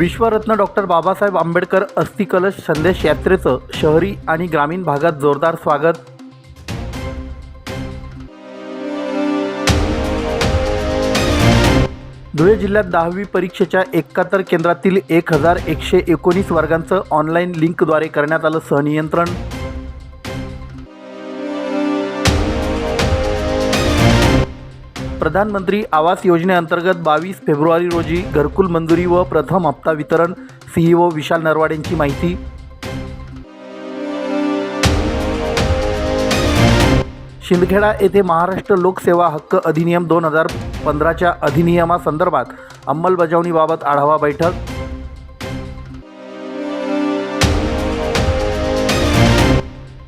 विश्वरत्न doctor Babasaheb Ambedkar अस्थिकलश संदेश यात्रेचं शहरी आणि ग्रामीण भागात जोरदार स्वागत. धुळे जिल्ह्यात दहावी परीक्षेच्या एकाहत्तर केंद्रातील एक हजार एकशे एकोणीस वर्गांचं ऑनलाईन लिंकद्वारे करण्यात आलं सहनियंत्रण. प्रधानमंत्री आवास योजनेअंतर्गत बावीस फेब्रुवारी रोजी घरकुल मंजुरी व प्रथम हप्ता वितरण. सीईओ विशाल नरवाडेंची माहिती. शिंदखेडा येथे महाराष्ट्र लोकसेवा हक्क अधिनियम दोन हजार पंधराच्या अधिनियमासंदर्भात अंमलबजावणीबाबत आढावा बैठक.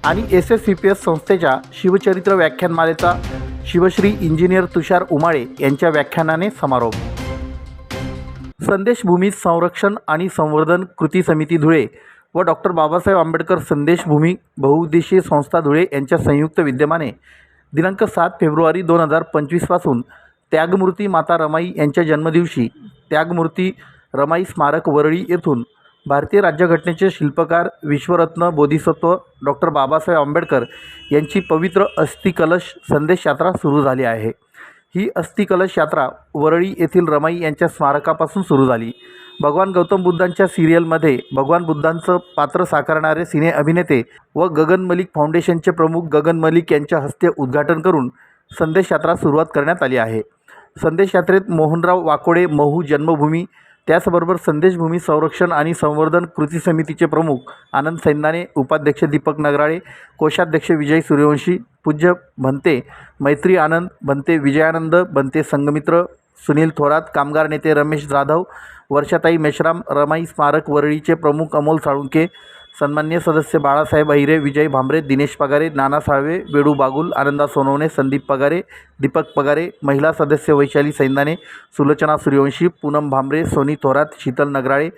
आणि S S C P S संस्थेच्या शिवचरित्र व्याख्यानमालेचा शिवश्री इंजिनियर तुषार उमाळे यांच्या व्याख्यानाने समारोप. संदेशभूमी संरक्षण आणि संवर्धन कृती समिती धुळे व डॉक्टर बाबासाहेब आंबेडकर संदेशभूमी बहुउद्देशीय संस्था धुळे यांच्या संयुक्त विद्यमाने दिनांक सात फेब्रुवारी दोन हजार पंचवीसपासून त्यागमूर्ती माता रमाई यांच्या जन्मदिवशी त्यागमूर्ती रमाई स्मारक वरळी येथून भारतीय राज्यघटनेचे शिल्पकार विश्वरत्न बोधिसत्व डॉक्टर बाबासाहेब आंबेडकर यांची पवित्र अस्थिकलश संदेश यात्रा सुरू झाली आहे. ही अस्थिकलश यात्रा वरळी येथील रमाई यांच्या स्मारकापासून सुरू झाली. भगवान गौतम बुद्धांच्या सिरियलमध्ये भगवान बुद्धांचं पात्र साकारणारे सिने अभिनेते व गगन मलिक फाउंडेशनचे प्रमुख गगन मलिक यांच्या हस्ते उद्घाटन करून संदेश यात्रा सुरुवात करण्यात आली आहे. संदेश यात्रेत मोहनराव वाकोडे महू जन्मभूमी त्याचबरोबर संदेशभूमी संरक्षण आणि संवर्धन कृती समितीचे प्रमुख आनंद सैन्याने उपाध्यक्ष दीपक नगराळे कोषाध्यक्ष विजय सूर्यवंशी पूज्य भंते मैत्री आनंद भंते विजयानंद भंते संगमित्र सुनील थोरात कामगार नेते रमेश जाधव वर्षाताई मेश्राम रमाई स्मारक वरळीचे प्रमुख अमोल साळुंके सन्मान्य सदस्य बाळासाहेब अहिरे विजय भांबरे दिनेश पगारे नाना साळवे वेडू बागुल आनंदा सोनवणे संदीप पगारे दीपक पगारे महिला सदस्य वैशाली सैंदाने सुलोचना सूर्यवंशी पूनम भांबरे सोनी थोरात शीतल नगराळे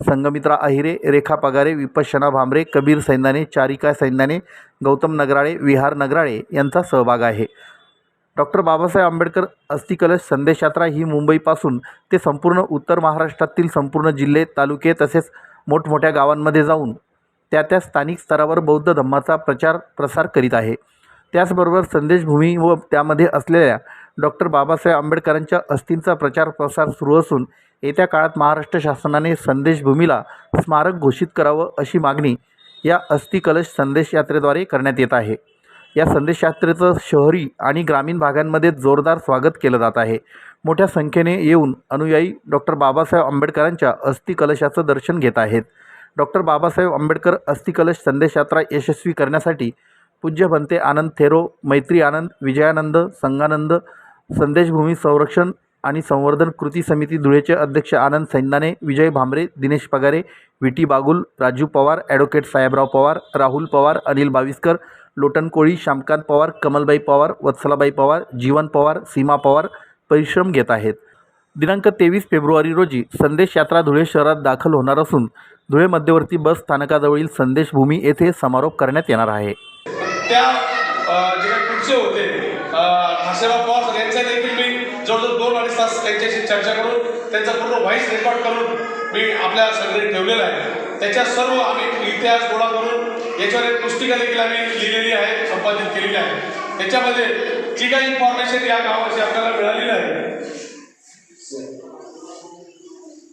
संगमित्रा अहिरे रेखा पगारे विपश्यना भांबरे कबीर सैंदाने चारिका सैंदाने गौतम नगराळे विहार नगराळे यांचा सहभाग आहे. डॉक्टर बाबासाहेब आंबेडकर अस्थिकलश संदेशयात्रा ही मुंबईपासून ते संपूर्ण उत्तर महाराष्ट्रातील संपूर्ण जिल्हे तालुके तसेच मोठमोठ्या गावांमध्ये जाऊन त्या त्या स्थानिक स्तरावर बौद्ध धम्माचा प्रचार प्रसार करीत आहे. त्याचबरोबर संदेशभूमी व त्यामध्ये असलेल्या डॉक्टर बाबासाहेब आंबेडकरांच्या अस्थींचा प्रचार प्रसार सुरू असून येत्या काळात महाराष्ट्र शासनाने संदेशभूमीला स्मारक घोषित करावं अशी मागणी या अस्थिकलश संदेश यात्रेद्वारे करण्यात येत आहे. या संदेश यात्रेचं शहरी आणि ग्रामीण भागांमध्ये जोरदार स्वागत केलं जात आहे. मोठ्या संख्येने येऊन अनुयायी डॉक्टर बाबासाहेब आंबेडकरांच्या अस्थिकलशाचं दर्शन घेत आहेत. डॉक्टर बाबासाहेब आंबेडकर अस्थिकलश संदेश यात्रा यशस्वी करण्यासाठी पूज्य भंते आनंद थेरो मैत्री आनंद विजयानंद संगानंद संदेशभूमी संरक्षण आणि संवर्धन कृती समिती धुळेचे अध्यक्ष आनंद सैंदाने विजय भांबरे दिनेश पगारे विटी बागुल राजू पवार ॲडव्होकेट साहेबराव पवार राहुल पवार अनिल बाविस्कर लोटन कोळी श्यामकांत पवार कमलबाई पवार वत्सलाबाई पवार जीवन पवार सीमा पवार परिश्रम घेत आहेत. दिनांक तेवीस फेब्रुवारी रोजी संदेश यात्रा धुळे शहरात दाखल होणार असून धुळे मध्यवर्ती बस स्थानकाजवळील संदेशभूमी येथे समारोप करण्यात येणार आहे. त्या जे काही पुढचे होते पवार यांच्या देखील मी जवळजवळ दोन अडीच तास त्यांच्याशी चर्चा करून त्यांचा पूर्ण व्हॉइस रेकॉर्ड करून मी आपल्या सगळे ठेवलेला आहे. त्याच्या सर्व आम्ही इतिहास गोळा करून याच्यावर एक पुस्तिका देखील आम्ही लिहिलेली आहे संपादित केलेली आहे. त्याच्यामध्ये जी काही इन्फॉर्मेशन या गावाची आपल्याला मिळालेली आहे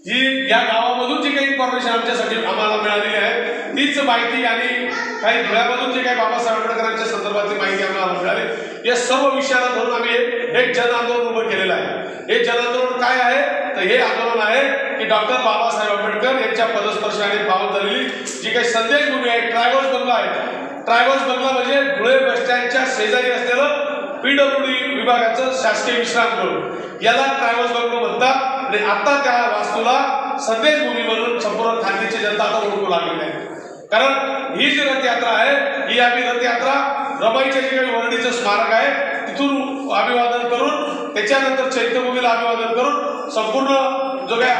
जी या गावामधून जी काही इन्फॉर्मेशन आमच्यासाठी आम्हाला मिळालेली आहे तीच माहिती आणि काही धुळ्यामधून जे काही बाबासाहेब आंबेडकरांच्या संदर्भातली माहिती आम्हाला मिळाली. या सर्व विषयाला धरून आम्ही एक जन आंदोलन उभं केलेलं आहे. हे जन आंदोलन काय आहे? तर हे आंदोलन आहे की डॉक्टर बाबासाहेब आंबेडकर यांच्या पदस्पर्शाने पावत झालेली जी काही संदेश भूमी आहे ट्रायव्हल्स बंगला आहे. ट्रायव्हल्स बंगला म्हणजे धुळे बस स्टँडच्या शेजारी असलेलं पीडब्ल्यूडी विभागाचं शासकीय विश्रामगृह याला ट्रॅव्हल्स बंगलो म्हणतात. आणि आता त्या वास्तूला संदेश भूमी संपूर्ण खानदेशची जनता आता ओळखू लागलेली आहे. कारण ही जी रथयात्रा आहे ही आम्ही रथयात्रा रमाईच्या जे काही वर्णीचं स्मारक आहे. तिथून अभिवादन करून त्याच्यानंतर चैत्यभूमीला अभिवादन करून संपूर्ण जो काय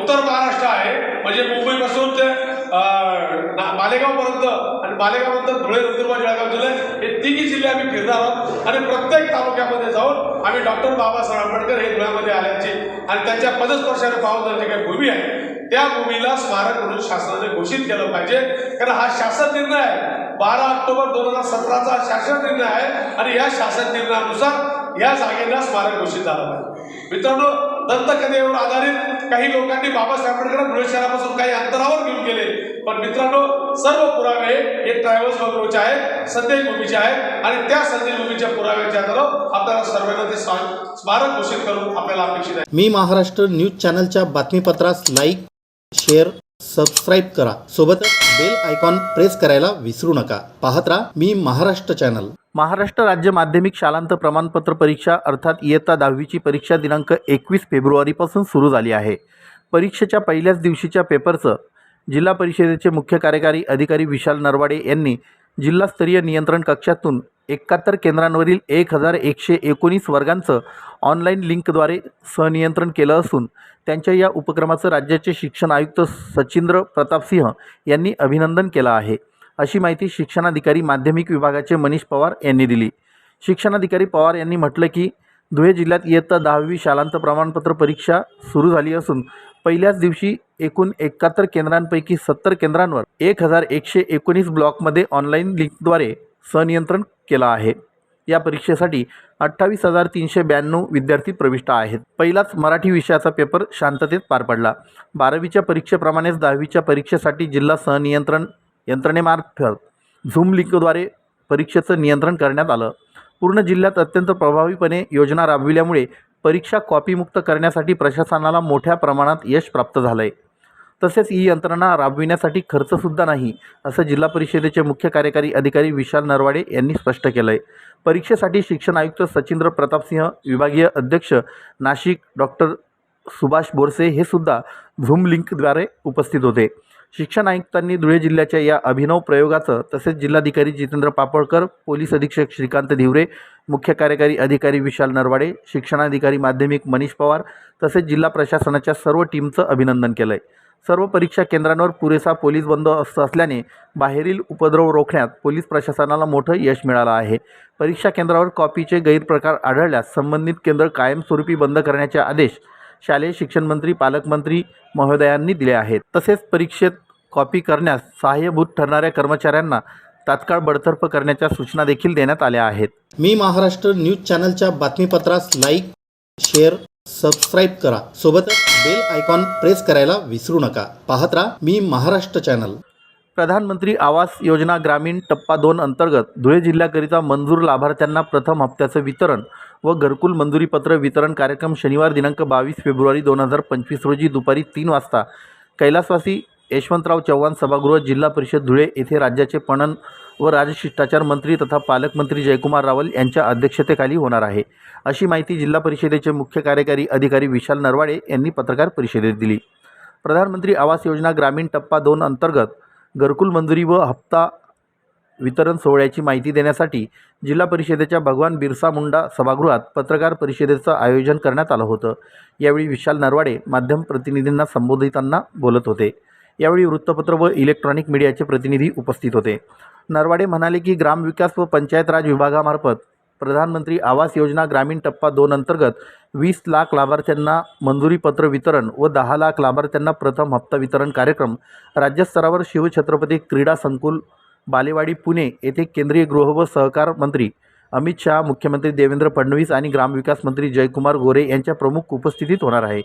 उत्तर महाराष्ट्र आहे म्हणजे मुंबईपासून ते मालेगावपर्यंत आणि मालेगावनंतर धुळे नंदुरबार जळगाव जिल्हे हे तिन्ही जिल्हे आम्ही फिरणार आहोत. आणि प्रत्येक तालुक्यामध्ये जाऊन आम्ही डॉक्टर बाबासाहेब आंबेडकर हे धुळ्यामध्ये आले आणि त्यांच्या पदस्पर्शाने पावलं जे काही भूमी आहे त्या भूमीला स्मारक म्हणून शासनाने घोषित केलं पाहिजे. कारण हा शासन निर्णय आहे. बारा ऑक्टोबर दोन हजार सतराचा शासन निर्णय आहे आणि या शासन निर्णयानुसार या जागेला स्मारक घोषित झालं पाहिजे. मित्रांनो दंतकथेवर आधारित काही लोकांनी बाबासाहेब आंबेडकर धुळे शहरापासून काही अंतरावर घेऊन गेले. पण मित्रांनो सर्व पुरावे हे ट्रॅव्हल्स बंगलोचे आहेत संदेश भूमीचे आहेत आणि त्या संदेश भूमीच्या पुराव्याच्या आधारावर आपल्याला सर्वांना ते स्मा- स्मारक घोषित करून आपल्याला अपेक्षित आहे. मी महाराष्ट्र न्यूज चॅनलच्या बातमीपत्रास लाईक शेअर सबस्क्राईब करा. सोबतच बेल आयकॉन प्रेस करायला विसरू नका. पाहत राहा मी महाराष्ट्र चॅनल महाराष्ट्र राज्य माध्यमिक शालांत प्रमाणपत्र परीक्षा अर्थात इयत्ता दहावीची परीक्षा दिनांक एकवीस फेब्रुवारीपासून सुरू झाली आहे. परीक्षेच्या पहिल्याच दिवशीच्या पेपरचं जिल्हा परिषदेचे मुख्य कार्यकारी अधिकारी विशाल नरवाडे यांनी जिल्हास्तरीय नियंत्रण कक्षातून एकाहत्तर केंद्रांवरील एक हजार एकशे एकोणीस वर्गांचं ऑनलाईन लिंकद्वारे सहनियंत्रण केलं असून त्यांच्या या उपक्रमाचं राज्याचे शिक्षण आयुक्त सचिंद्र प्रतापसिंह यांनी अभिनंदन केलं आहे. अशी माहिती शिक्षणाधिकारी माध्यमिक विभागाचे मनीष पवार यांनी दिली. शिक्षणाधिकारी पवार यांनी म्हटलं की धुळे जिल्ह्यात इयत्ता दहावी शालांत प्रमाणपत्र परीक्षा सुरू झाली असून पहिल्याच दिवशी एकूण एकाहत्तर केंद्रांपैकी सत्तर केंद्रांवर एक हजार एकशे एकोणीस ब्लॉकमध्ये ऑनलाईन लिंकद्वारे सनियंत्रण केलं आहे. या परीक्षेसाठी अठ्ठावीस हजार तीनशे ब्याण्णव विद्यार्थी प्रविष्ट आहेत. पहिलाच मराठी विषयाचा पेपर शांततेत पार पडला. बारावीच्या परीक्षेप्रमाणेच दहावीच्या परीक्षेसाठी जिल्हा सहनियंत्रण यंत्रणेमार्फत झूम लिंकद्वारे परीक्षेचं नियंत्रण करण्यात आलं. पूर्ण जिल्ह्यात अत्यंत प्रभावीपणे योजना राबविल्यामुळे परीक्षा कॉपीमुक्त करण्यासाठी प्रशासनाला मोठ्या प्रमाणात यश प्राप्त झालं आहे तसेच ही यंत्रणा राबविण्यासाठी खर्चसुद्धा नाही असं जिल्हा परिषदेचे मुख्य कार्यकारी अधिकारी विशाल नरवाडे यांनी स्पष्ट केलं आहे परीक्षेसाठी शिक्षण आयुक्त सचिंद्र प्रतापसिंह विभागीय अध्यक्ष नाशिक डॉक्टर सुभाष बोरसे हे सुद्धा झूम लिंकद्वारे उपस्थित होते. शिक्षण आयुक्तांनी धुळे जिल्ह्याच्या या अभिनव प्रयोगाचं तसेच जिल्हाधिकारी जितेंद्र पापळकर पोलीस अधीक्षक श्रीकांत धिवरे मुख्य कार्यकारी अधिकारी विशाल नरवाडे शिक्षणाधिकारी माध्यमिक मनीष पवार तसेच जिल्हा प्रशासनाच्या सर्व टीमचं अभिनंदन केलं आहे सर्व परीक्षा केंद्रांवर पुरेसा पोलीस बंदोबस्त असल्याने बाहेरील उपद्रव रोखण्यात पोलीस प्रशासनाला मोठं यश मिळालं आहे. परीक्षा केंद्रावर कॉपीचे गैरप्रकार आढळल्यास संबंधित केंद्र कायमस्वरूपी बंद करण्याचे आदेश शालेय शिक्षण मंत्री पालकमंत्री महोदयांनी दिले आहेत. तसेच परीक्षेत कॉपी करण्यास सहाय्यभूत ठरणाऱ्या कर्मचाऱ्यांना तात्काळ बडतर्फ करण्याच्या सूचना देखील देण्यात आल्या आहेत. मी महाराष्ट्र न्यूज चॅनलच्या बातमीपत्रास लाईक शेअर सबस्क्राईब करा. सोबतच बेल आयकॉन प्रेस करायला विसरू नका. पाहत राहा मी महाराष्ट्र चॅनल प्रधानमंत्री आवास योजना ग्रामीण टप्पा दोन अंतर्गत धुळे जिल्ह्याकरिता मंजूर लाभार्थ्यांना प्रथम हप्त्याचं वितरण व घरकुल मंजुरीपत्र वितरण कार्यक्रम शनिवार दिनांक बावीस फेब्रुवारी दोन हजार पंचवीस रोजी दुपारी तीन वाजता. कैलासवासी यशवंतराव चव्हाण सभागृह जिल्हा परिषद धुळे येथे राज्याचे पणन व राजशिष्टाचार मंत्री तथा पालकमंत्री जयकुमार रावल यांच्या अध्यक्षतेखाली होणार आहे. अशी माहिती जिल्हा परिषदेचे मुख्य कार्यकारी अधिकारी विशाल नरवाडे यांनी पत्रकार परिषदेत दिली. प्रधानमंत्री आवास योजना ग्रामीण टप्पा दोन अंतर्गत घरकुल मंजुरी व हप्ता वितरण सोहळ्याची माहिती देण्यासाठी जिल्हा परिषदेच्या भगवान बिरसा मुंडा सभागृहात पत्रकार परिषदेचं आयोजन करण्यात आलं होतं. यावेळी विशाल नरवाडे माध्यम प्रतिनिधींना संबोधितांना बोलत होते. यावेळी वृत्तपत्र व इलेक्ट्रॉनिक मीडियाचे प्रतिनिधी उपस्थित होते. नरवाडे म्हणाले की ग्रामविकास व पंचायत राज विभागामार्फत प्रधानमंत्री आवास योजना ग्रामीण टप्पा दोन अंतर्गत वीस लाख लाभार्थ्यांना मंजुरीपत्र वितरण व दहा लाख लाभार्थ्यांना प्रथम हप्ता वितरण कार्यक्रम राज्यस्तरावर शिवछत्रपती क्रीडा संकुल बालेवाडी पुणे येथे केंद्रीय गृह व सहकार मंत्री अमित शहा मुख्यमंत्री देवेंद्र फडणवीस आणि ग्रामविकास मंत्री जयकुमार गोरे यांच्या प्रमुख उपस्थितीत होणार आहे.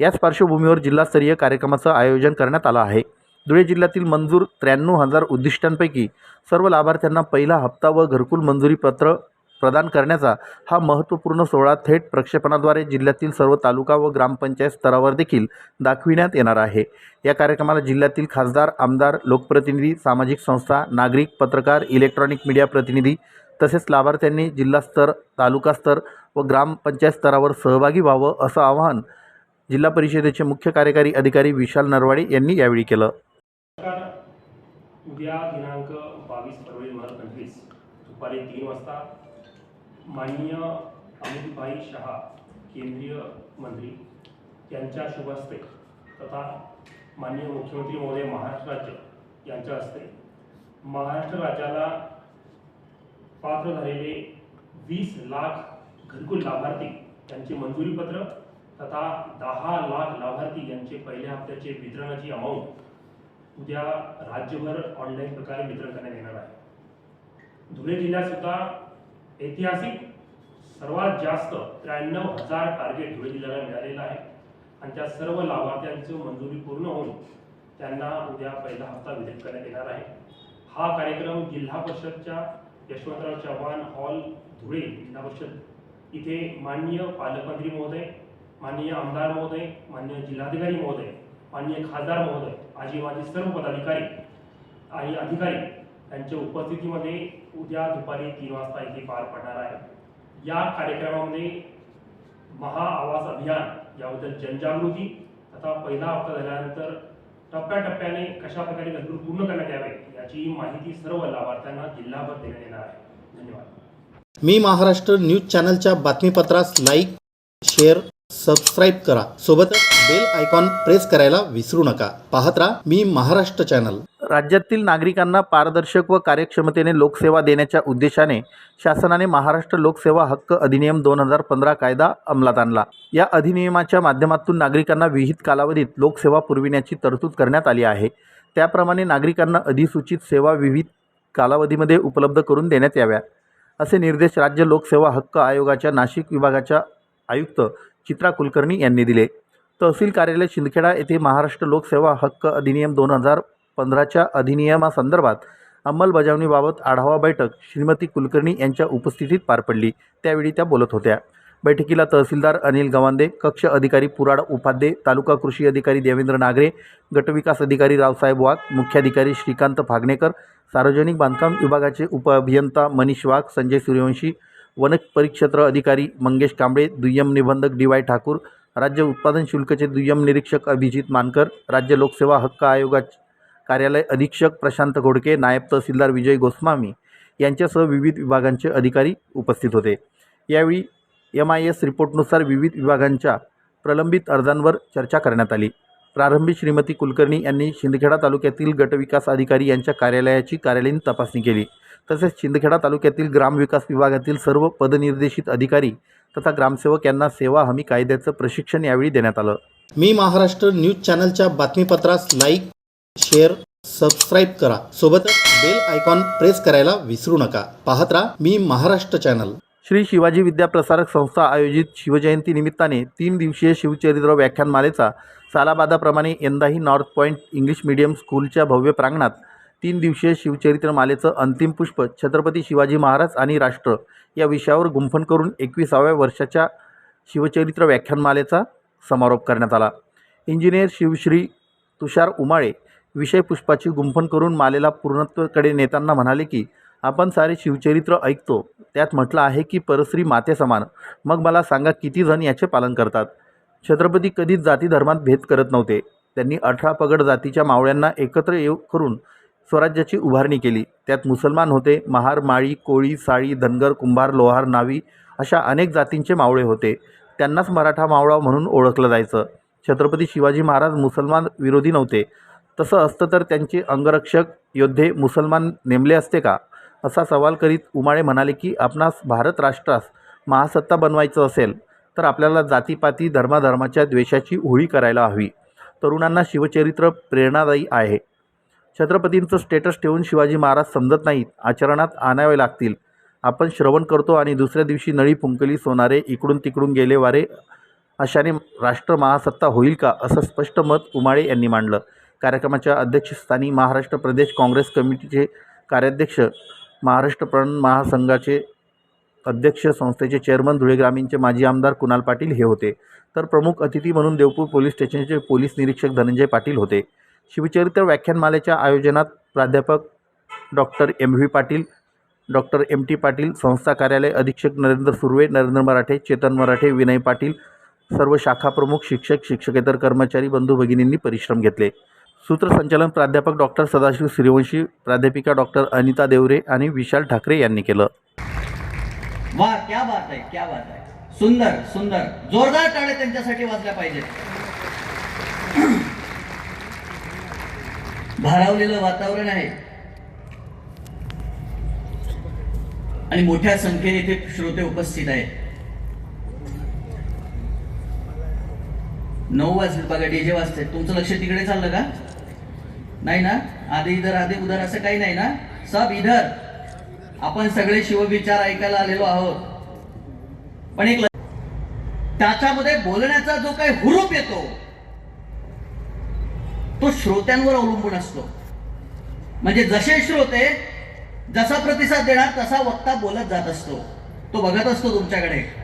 याच पार्श्वभूमीवर जिल्हास्तरीय कार्यक्रमाचं आयोजन करण्यात आलं आहे. धुळे जिल्ह्यातील मंजूर त्र्याण्णव हजार उद्दिष्टांपैकी सर्व लाभार्थ्यांना पहिला हप्ता व घरकुल मंजुरीपत्र प्रदान करण्याचा हा महत्त्वपूर्ण सोहळा थेट प्रक्षेपणाद्वारे जिल्ह्यातील सर्व तालुका व ग्रामपंचायत स्तरावर देखील दाखविण्यात येणार आहे. या कार्यक्रमाला जिल्ह्यातील खासदार आमदार लोकप्रतिनिधी सामाजिक संस्था नागरिक पत्रकार इलेक्ट्रॉनिक मीडिया प्रतिनिधी तसेच लाभार्थ्यांनी जिल्हास्तर तालुकास्तर व ग्रामपंचायत स्तरावर सहभागी व्हावं असं आवाहन जिल्हा परिषदेचे मुख्य कार्यकारी अधिकारी विशाल नरवाडे यांनी यावेळी केलं. उद्या दिनांक बावीस फरवरी दोन हजार पंचवीस दुपारी तीन वाजता माननीय अमितभाई शहा केंद्रीय मंत्री यांच्या शुभ हस्ते तथा माननीय मुख्यमंत्री महोदय महाराष्ट्र राज्य यांच्या हस्ते महाराष्ट्र राज्याला पात्र झालेले वीस लाख घरकुल लाभार्थी यांचे मंजुरीपत्र तथा दहा लाख लाभार्थी यांचे पहिल्या हप्त्याचे वितरणाची अमाऊंट उद्या राज्यभर ऑनलाईन प्रकारे वितरण करण्यात येणार आहे. धुळे जिल्ह्यात सुद्धा ऐतिहासिक सर्वात जास्त त्र्याण्णव हजार टार्गेट धुळे जिल्ह्याला मिळालेलं आहे. आणि त्या सर्व लाभार्थ्यांची मंजुरी पूर्ण होऊन त्यांना उद्या पहिला हप्ता वितरित करण्यात येणार आहे. हा कार्यक्रम जिल्हा परिषदच्या यशवंतराव चव्हाण हॉल धुळे जिल्हा परिषद इथे माननीय पालकमंत्री महोदय माननीय आमदार महोदय माननीय जिल्हाधिकारी महोदय माननीय खासदार महोदय आजी माझे सर्व पदाधिकारी आणि अधिकारी यांच्या उपस्थितीमध्ये उद्या दुपारी तीन वाजता इथे पार पडणार आहे. या कार्यक्रमामध्ये महाआवास अभियान याबद्दल जनजागृती आता पहिला हप्ता झाल्यानंतर टप्प्याटप्प्याने कशा प्रकारे गरजू पूर्ण करण्यात यावे याची माहिती सर्व लाभार्थ्यांना जिल्हाभर देण्यात येणार आहे. धन्यवाद. मी महाराष्ट्र न्यूज चॅनलच्या बातमीपत्रास लाईक शेअर सबस्क्राईब करा. सोबतच बेल आयकॉन प्रेस करायला विसरू नका. पाहत राहा मी महाराष्ट्र चॅनल. राज्यातील नागरिकांना पारदर्शक व कार्यक्षमतेने लोकसेवा देण्याच्या उद्देशाने शासनाने महाराष्ट्र लोकसेवा हक्क अधिनियम दोन हजार पंधरा कायदा अंमलात आणला. या अधिनियमाच्या माध्यमातून नागरिकांना विहित कालावधीत लोकसेवा पुरविण्याची तरतूद करण्यात आली आहे. त्याप्रमाणे नागरिकांना अधिसूचित सेवा विविध कालावधीमध्ये उपलब्ध करून देण्यात याव्या. असे निर्देश राज्य लोकसेवा हक्क आयोगाच्या नाशिक विभागाच्या आयुक्त चित्रा कुलकर्णी यांनी दिले. तहसील कार्यालय शिंदखेडा येथे महाराष्ट्र लोकसेवा हक्क अधिनियम दोन हजार पंधराच्या अधिनियमासंदर्भात अंमलबजावणीबाबत आढावा बैठक श्रीमती कुलकर्णी यांच्या उपस्थितीत पार पडली. त्यावेळी त्या बोलत होत्या. बैठकीला तहसीलदार अनिल गवांदे कक्ष अधिकारी पुराड उपाध्ये तालुका कृषी अधिकारी देवेंद्र नागरे गटविकास अधिकारी रावसाहेब वाघ मुख्याधिकारी श्रीकांत फागणेकर सार्वजनिक बांधकाम विभागाचे उपअभियंता मनीष वाघ संजय सूर्यवंशी वन परिक्षेत्र अधिकारी मंगेश कांबळे दुय्यम निबंधक डी वाय ठाकूर राज्य उत्पादन शुल्कचे दुय्यम निरीक्षक अभिजित मानकर राज्य लोकसेवा हक्क आयोगा कार्यालय अधीक्षक प्रशांत घोडके नायब तहसीलदार विजय गोस्वामी यांच्यासह विविध विभागांचे अधिकारी उपस्थित होते. यावेळी एम आय एस रिपोर्टनुसार विविध विभागांच्या प्रलंबित अर्जांवर चर्चा करण्यात आली. प्रारंभी श्रीमती कुलकर्णी यांनी शिंदखेडा तालुक्यातील गटविकास अधिकारी यांच्या कार्यालयाची कार्यालयीन तपासणी केली. तसेच शिंदखेडा तालुक्यातील ग्रामविकास विभागातील सर्व पदनिर्देशित अधिकारी तथा ग्रामसेवक यांना सेवा हमी कायद्याचं प्रशिक्षण यावेळी देण्यात आलं. मी महाराष्ट्र न्यूज चॅनलच्या बातमीपत्रास लाईक शेअर सबस्क्राईब करा. सोबतच बेल आयकॉन प्रेस करायला विसरू नका. पाहत राहा मी महाराष्ट्र चॅनल श्री शिवाजी विद्याप्रसारक संस्था आयोजित शिवजयंती निमित्ताने तीन दिवसीय शिवचरित्र व्याख्यानमालेचा सालाबादाप्रमाणे यंदाही नॉर्थ पॉईंट इंग्लिश मीडियम स्कूलच्या भव्य प्रांगणात तीन दिवसीय शिवचरित्रमालेचं अंतिम पुष्प छत्रपती शिवाजी महाराज आणि राष्ट्र या विषयावर गुंफण करून एकविसाव्या वर्षाच्या शिवचरित्र व्याख्यानमालेचा समारोप करण्यात आला. इंजिनियर शिवश्री तुषार उमाळे विषय पुष्पाची करून मालेला पूर्णत्वाकडे नेताना म्हणाले की आपण सारे शिवचरित्र ऐकतो. त्यात म्हटलं आहे की परश्री माते समान. मग मला सांगा किती जण याचे पालन करतात? छत्रपती कधीच जाती धर्मात भेद करत नव्हते. त्यांनी अठरा पगड जातीच्या मावळ्यांना एकत्र येऊ करून स्वराज्याची उभारणी केली. त्यात मुसलमान होते. महार माळी कोळी साळी धनगर कुंभार लोहार नावी अशा अनेक जातींचे मावळे होते. त्यांनाच मराठा मावळा म्हणून ओळखलं जायचं. छत्रपती शिवाजी महाराज मुसलमान विरोधी नव्हते. तसं असतं तर त्यांचे अंगरक्षक योद्धे मुसलमान नेमले असते का? असा सवाल करीत उमाळे म्हणाले की आपणास भारत राष्ट्रास महासत्ता बनवायचं असेल तर आपल्याला जातीपाती धर्माधर्माच्या द्वेषाची होळी करायला हवी. तरुणांना शिवचरित्र प्रेरणादायी आहे. छत्रपतींचं स्टेटस ठेवून शिवाजी महाराज समजत नाहीत. आचरणात आणावे लागतील. आपण श्रवण करतो आणि दुसऱ्या दिवशी नळी फुंकली सोनारे इकडून तिकडून गेले वारे अशाने राष्ट्र महासत्ता होईल का? असं स्पष्ट मत उमाळे यांनी मांडलं. कार्यक्रमाच्या अध्यक्षस्थानी महाराष्ट्र प्रदेश काँग्रेस कमिटीचे कार्याध्यक्ष महाराष्ट्र प्रण महासंघाचे अध्यक्ष संस्थेचे चेअरमन धुळे ग्रामीणचे माजी आमदार कुणाल पाटील हे होते. तर प्रमुख अतिथी म्हणून देवपूर पोलीस स्टेशनचे पोलीस निरीक्षक धनंजय पाटील होते. शिवचरित्र व्याख्यानमालेच्या आयोजनात प्राध्यापक doctor M V Patil doctor M T Patil संस्था कार्यालय अधीक्षक नरेंद्र सुर्वे नरेंद्र मराठे चेतन मराठे विनय पाटील सर्व शाखा प्रमुख शिक्षक शिक्षकेतर कर्मचारी बंधू भगिनींनी परिश्रम घेतले. सूत्रसंचालन प्राध्यापक डॉक्टर सदाशिव सूर्यवंशी प्राध्यापिका डॉक्टर अनिता देवरे आणि विशाल ठाकरे यांनी केलं. वा क्या बात आहे क्या बात आहे. सुंदर सुंदर. जोरदार टाळे त्यांच्यासाठी वाजल्या पाहिजेत. भारावलेलं वातावरण आहे. आणि मोठ्या संख्येने इथे श्रोते उपस्थित आहेत. नऊ वाजले बघा डीजे वाजते तुमचं लक्ष तिकडे चाललं का? नाही ना? आधी इधर आधी उधर असं काही नाही ना? सब इधर. आपण सगळे शिवविचार ऐकायला आलेलो आहोत. पण एक त्याच्यामध्ये बोलण्याचा जो काही हुरूप येतो तो श्रोत्यांवर अवलंबून असतो. म्हणजे जसे श्रोते जसा प्रतिसाद देणार तसा वक्ता बोलत जात असतो. तो बघत असतो तुमच्याकडे.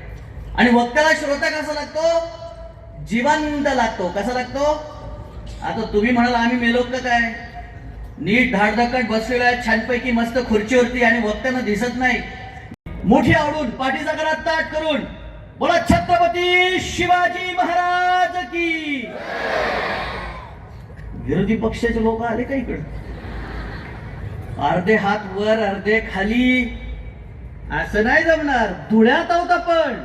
आणि वक्त्याला श्रोता कसा लागतो? जिवंत लागतो. कसा लागतो? आता तुम्ही म्हणाल आम्ही मेलो का काय? नीट धाडधकट बसलेलो आहे छानपैकी मस्त खुर्चीवरती आणि वक्त्यानं दिसत नाही. मोठी आवडून पाठीचा घरात ताट करून. बोला छत्रपती शिवाजी महाराज की. विरोधी पक्षाचे लोक आले का इकडे? अर्धे हात वर अर्धे खाली. असं नाही जमणार. धुळ्यात आहोत आपण.